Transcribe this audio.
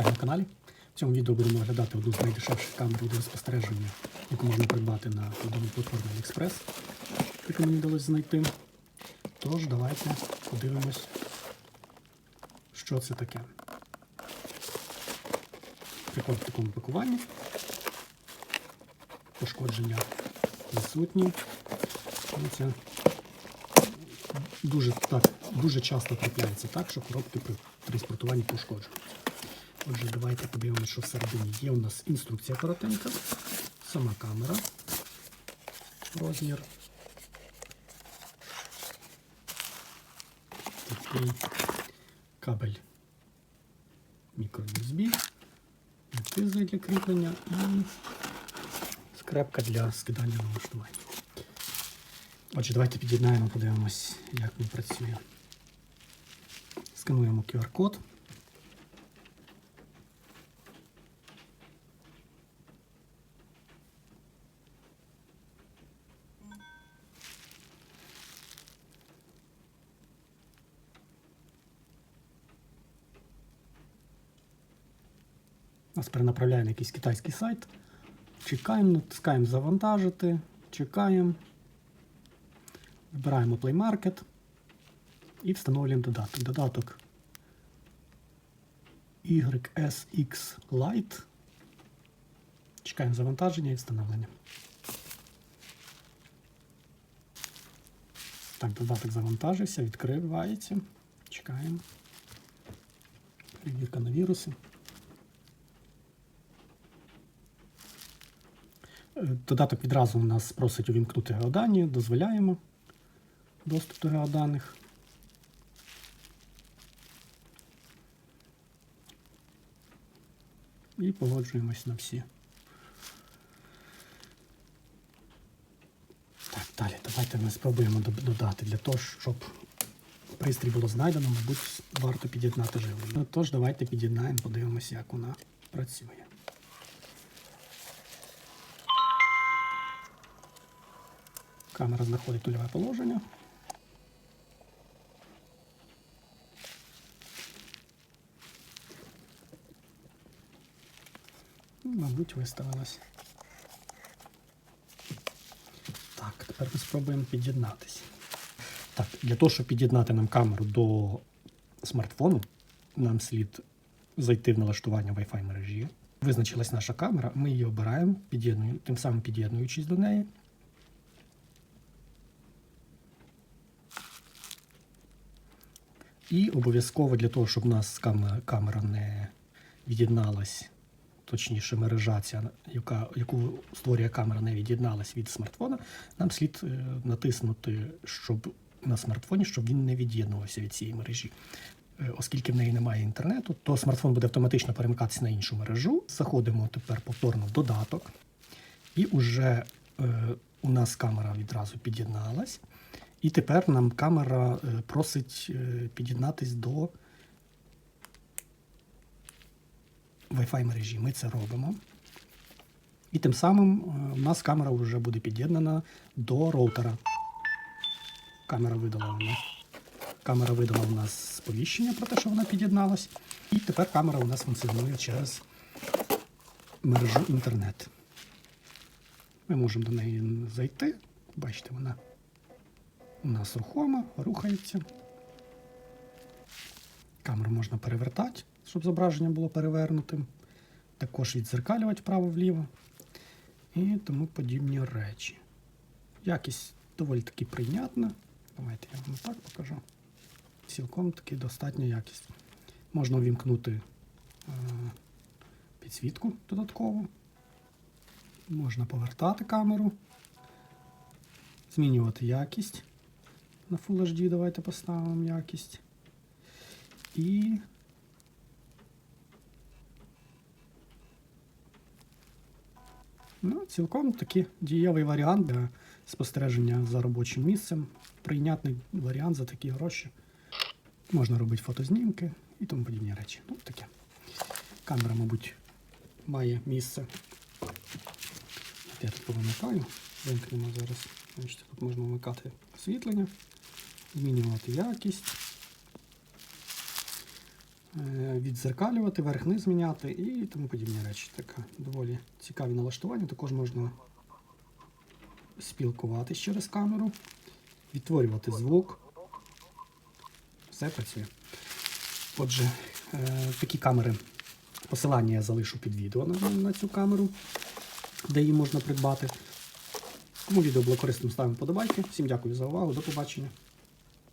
Вітаю на каналі. В цьому відео будемо оглядати одну з найдешевших камер відеоспостереження, яку можна придбати на відомій платформі AliExpress, яку мені вдалося знайти. Тож, давайте подивимось, що це таке. Приходить в такому пакуванні. Пошкодження відсутні. Це дуже, так, дуже часто трапляється так, що коробки при транспортуванні пошкоджуються. Отже, давайте подивимося, що всередині є. У нас інструкція коротенька, сама камера, розмір. Такий кабель мікро-USB, тизли для кріплення і скрепка для скидання налаштування. Отже, давайте під'єднаємо, подивимось, як він працює. Скануємо QR-код. Нас перенаправляє на якийсь китайський сайт. Чекаємо, натискаємо завантажити, чекаємо. Вибираємо Play Market і встановлюємо додаток. Додаток YSX Lite. Чекаємо завантаження і встановлення. Так, додаток завантажився, відкривається. Чекаємо. Перевірка на віруси. Додаток відразу у нас просить увімкнути геодані, дозволяємо доступ до геоданих. І погоджуємось на всі. Так, далі, давайте ми спробуємо додати для того, щоб пристрій було знайдено, мабуть, варто під'єднати живлення. Ну, Тож, давайте під'єднаємо, подивимося, як вона працює. Камера знаходить нульове положення. Мабуть, виставилась. Так, тепер ми спробуємо під'єднатися. Так, для того, щоб під'єднати нам камеру до смартфону, нам слід зайти в налаштування Wi-Fi мережі. Визначилась наша камера, ми її обираємо, тим самим під'єднуючись до неї. І обов'язково для того, щоб у нас камера не від'єдналась, точніше, мережа, ця, яка, яку створює камера, не від'єдналась від смартфона, нам слід е, натиснути щоб на смартфоні, щоб він не від'єднувався від цієї мережі. Е, Оскільки в неї немає інтернету, то смартфон буде автоматично перемикатися на іншу мережу. Заходимо тепер повторно в додаток, і вже е, у нас камера відразу під'єдналась. І тепер нам камера е, просить е, під'єднатись до Wi-Fi мережі. Ми це робимо. І тим самим е, у нас камера вже буде під'єднана до роутера. Камера видала у нас. Камера видала у нас сповіщення про те, що вона під'єдналась. І тепер камера у нас функціонує через мережу інтернет. Ми можемо до неї зайти. Бачите, вона у нас рухома, рухається. Камеру можна перевертати, щоб зображення було перевернутим. Також відзеркалювати вправо-вліво і тому подібні речі. Якість доволі таки прийнятна. Давайте я вам так покажу. Цілком таки достатня якість. Можна увімкнути е, підсвітку додаткову. Можна повертати камеру, змінювати якість. На Full HD давайте поставимо якість. І ну, цілком таки дієвий варіант для спостереження за робочим місцем. Прийнятний варіант за такі гроші. Можна робити фотознімки і тому подібні речі. Ну, таке. Камера, мабуть, має місце. Я тут повимикаю. Вимкнемо зараз. Тут можна вмикати освітлення, змінювати якість. е, відзеркалювати, верх-низ міняти і тому подібні речі. Така доволі цікаві налаштування. Також можна спілкуватись через камеру, відтворювати звук. Все працює. Отже, е, такі камери. Посилання я залишу під відео на, на цю камеру, де її можна придбати. Кому відео було корисним, ставимо подобайки. Всім дякую за увагу. До побачення.